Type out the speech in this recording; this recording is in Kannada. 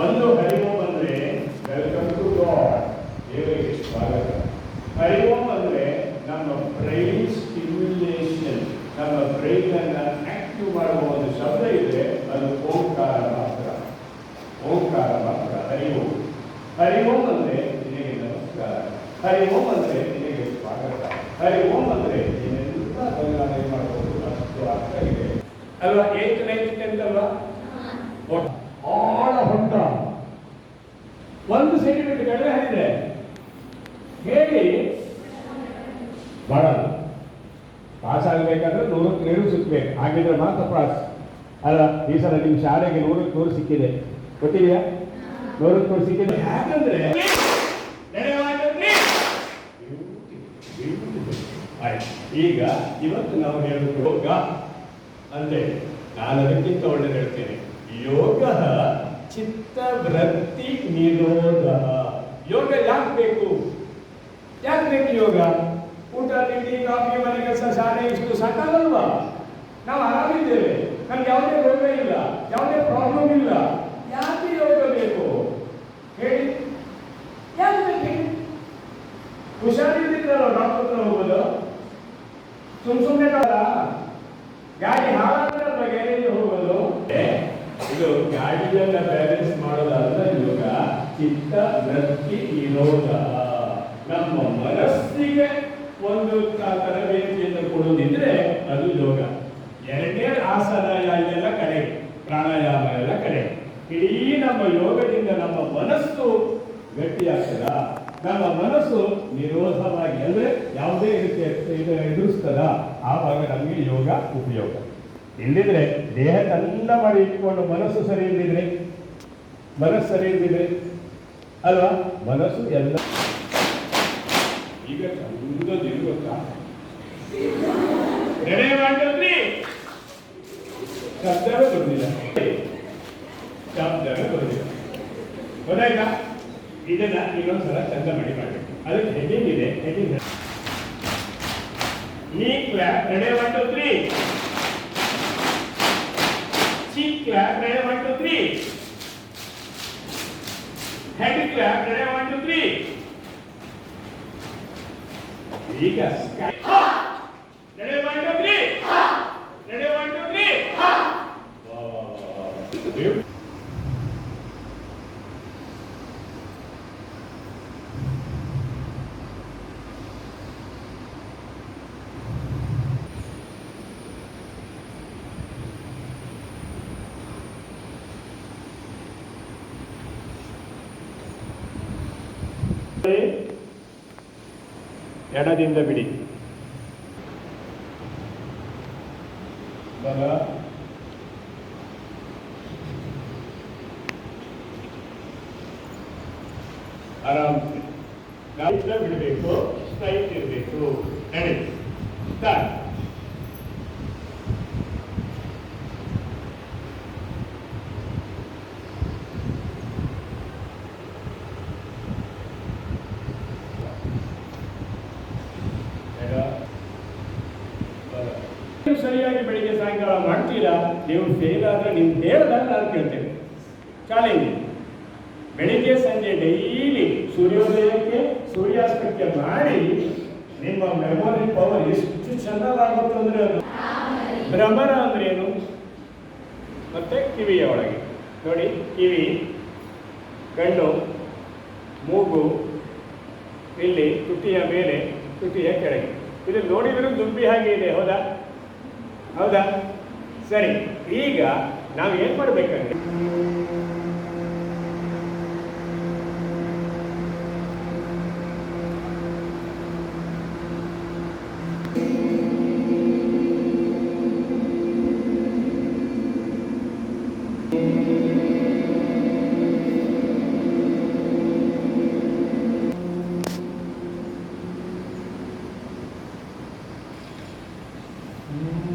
ಒಂದು ಹರಿವು ಅಂದ್ರೆ ವೆಲ್ಕಮ್ ಟು ಗಾಡ್ ದೇವರಿಗೆ ಸ್ವಾಗತ. ಹರಿವು ಅಂದ್ರೆ ನಮ್ಮ ಬ್ರೈನ್ ಸ್ಟಿಮ್ಯುಲೇಷನ್ ನಮ್ಮ ಬ್ರೈನ್ ಅನ್ನ ಆಕ್ಟಿವ್ ಮಾಡುವ ಒಂದು ಶಬ್ದ ಇದೆ ಅದು ಓಂಕಾರ ಮಾತ್ರ. ಓಂಕಾರ ಮಾತ್ರ ಹರಿವು ಹರಿ ಓಂ ಅಂದ್ರೆ ನಿನಗೆ ನಮಸ್ಕಾರ. ಹರಿ ಓಂ ಅಂದ್ರೆ ನಿನಗೆ ಸ್ವಾಗತ. ಹರಿ ಓಂ ಅಂದ್ರೆ ನೀನೆಲ್ಲ ಬದಲಾವಣೆ ಮಾಡಬಹುದು ಅಷ್ಟು ಅರ್ಥ ಇದೆ. ಅಲ್ವಾ ಅಲ್ವಾ ಒಟ್ಟು ಆಳ ಹೊಂಡ. ಒಂದು ಸೆಂಟಿಮೀಟರ್ ಕಡಿಮೆ ಹರಿದೆ ಹೇಳಿ. ಬಹಳ. ಪಾಸ್ ಆಗಬೇಕಾದ್ರೆ ನೂರಕ್ಕೆ ನೂರು ಸಿಕ್ಬೇಕು. ಹಾಗಿದ್ರೆ ಮಾತ್ರ ಪಾಸ್. ಅಲ್ಲ, ಈ ಸಲ ನಿಮ್ಮ ಶಾಲೆಗೆ ನೂರಕ್ಕೆ ನೂರು ಸಿಕ್ಕಿದೆ. ಗೊತ್ತಿದೆಯಾ? ನೂರಕ್ಕೆ ನೂರು ಸಿಕ್ಕಿದೆ. ಯಾಕಂದ್ರೆ. ಈಗ ಇವತ್ತು ನಾವು ಹೇಳೋದು ಯೋಗ. ಅಂದ್ರೆ ನಾನು ಅದಕ್ಕಿಂತ ಒಳ್ಳೆ ಹೇಳ್ತೇನೆ ಯೋಗ ಚಿತ್ತವೃತ್ತಿ ನಿರೋಧ. ಯೋಗ ಯಾಕೆ ಬೇಕು? ಯಾಕೆ ಬೇಕು ಯೋಗ? ಊಟ ತಿಂಡಿ ಕಾಫಿ ಮನೆ ಕೆಲಸ ಶಾಲೆ ಇಷ್ಟು ಸಾಕಾಗಲ್ವಾ? ನಾವು ಆರಾಮಿದ್ದೇವೆ ನಮ್ಗೆ ಯಾವುದೇ ರೋಗ ಇಲ್ಲ ಯಾವುದೇ ಪ್ರಾಬ್ಲಮ್ ಇಲ್ಲ. ಯಾಕೆ ಯೋಗ ಬೇಕು? ಹೇಳಿ. ಯಾಕೆ ಬೇಕು? ಹೇಳಿ? ಹುಷಾರಿದ್ದಿದ್ರಲ್ಲ ಡಾಕ್ಟರ್ ಹೋಗೋದು? ಸುಮ್ ಸುಮ್ಮನೆ ಗಾಡಿ ಏ, ಇದು ಗಾಡಿಯನ್ನ ಬ್ಯಾಲೆನ್ಸ್ ಮಾಡೋದಾದರೆ ಯೋಗ ಚಿತ್ತ, ವೃತ್ತಿ ನಿರೋಧ ನಮ್ಮ ಮನಸ್ಸಿಗೆ ಒಂದು ತರಬೇತಿಯನ್ನು ಕೊಡೋದಿದ್ರೆ ಅದು ಯೋಗ. ಎರಡನೇ ಆಸನ ಎಲ್ಲ ಕಡೆ ಪ್ರಾಣಾಯಾಮ ಎಲ್ಲ ಕಡೆ ಇಡೀ ನಮ್ಮ ಯೋಗದಿಂದ ನಮ್ಮ ಮನಸ್ಸು ಗಟ್ಟಿಯಾಗ್ತದ? ನಮ್ಮ ಮನಸ್ಸು ನಿರೋಧವಾಗಿ, ಅಂದ್ರೆ ಯಾವುದೇ ರೀತಿಯ ಎದುರಿಸ್ತದ? ಆವಾಗ ನಮಗೆ ಯೋಗ ಉಪಯೋಗ. ಇಲ್ಲಿದ್ರೆ ದೇಹ ಎಲ್ಲ ಮಾಡಿ ಇಟ್ಟುಕೊಂಡು ಮನಸ್ಸು ಸರಿ ಇಲ್ಲದಿದ್ರೆ ಮನಸ್ಸು ಸರಿ ಇಲ್ಲದಿದ್ರೆ ಅಲ್ವಾ? ಮನಸ್ಸು ಎಲ್ಲ ಈಗ ಗೊತ್ತಾ? ರೆಡಿ ಮಾಡಿದ್ರಿ ಶಬ್ದವೇ ಗೊತ್ತಾಯ್ತಾ? ಇದನ್ನ ಇನ್ನೊಂದ್ಸಲ ಚಂದ ಮಾಡಿ ಮಾಡಿ ಅದಕ್ಕೆ ಹೆಡ್ಡಿಂಗ್ ಇದೆ knee clap ready one ಚೀ clap ready one two three head clap ready one two three ಈಗ ready one two three ready one two three ಎಡದಿಂದ ಬಿಡಿ. ಬಲ. ಆರಾಮ್ ಗಾಳಿಯಿಂದ ಬಿಡಬೇಕು ಸ್ಟ್ರೈಟ್ ಇರಬೇಕು. ನಡಿ. ಸ್ಟಾರ್ಟ್ ಎಡ ಬಲ ಸರಿಯಾಗಿ ಬೆಳಿಗ್ಗೆ ಸಾಯಂಕಾಲ ಮಾಡ್ತೀರಾ? ನೀವು ಫೇಲ್ ಆದರೆ ನೀವು ಹೇಳ್ದಾಗ ನಾನು ಕೇಳ್ತೇನೆ. ಚಾಲೆಂಜ್ ಬೆಳಿಗ್ಗೆ, ಸಂಜೆ ಡೈಲಿ ಸೂರ್ಯೋದಯಕ್ಕೆ ಸೂರ್ಯಾಸ್ತಕ್ಕೆ ಮಾಡಿ ನಿಮ್ಮ ಮೆಮೊರಿ ಪವರ್ ಎಷ್ಟು ಚೆನ್ನಾಗಾಗುತ್ತೆ ಅಂದ್ರೆ ಅದು. ಭ್ರಮರ ಅಂದ್ರೆ ಮತ್ತೆ ಕಿವಿಯ ಒಳಗೆ. ನೋಡಿ, ಕಿವಿ ಕಣ್ಣು ಮೂಗು, ಇಲ್ಲಿ ತುಟಿಯ ಮೇಲೆ, ತುಟಿಯ ಕೆಳಗೆ. ಇದು ನೋಡಿದ್ರೆ ದುಂಬಿ ಹಾಗೆ ಇದೆ, ಹೌದಾ? ಹೌದಾ ಸರಿ ಈಗ ನಾವು ಏನು ಮಾಡಬೇಕಂದ್ರೆ Mm-hmm.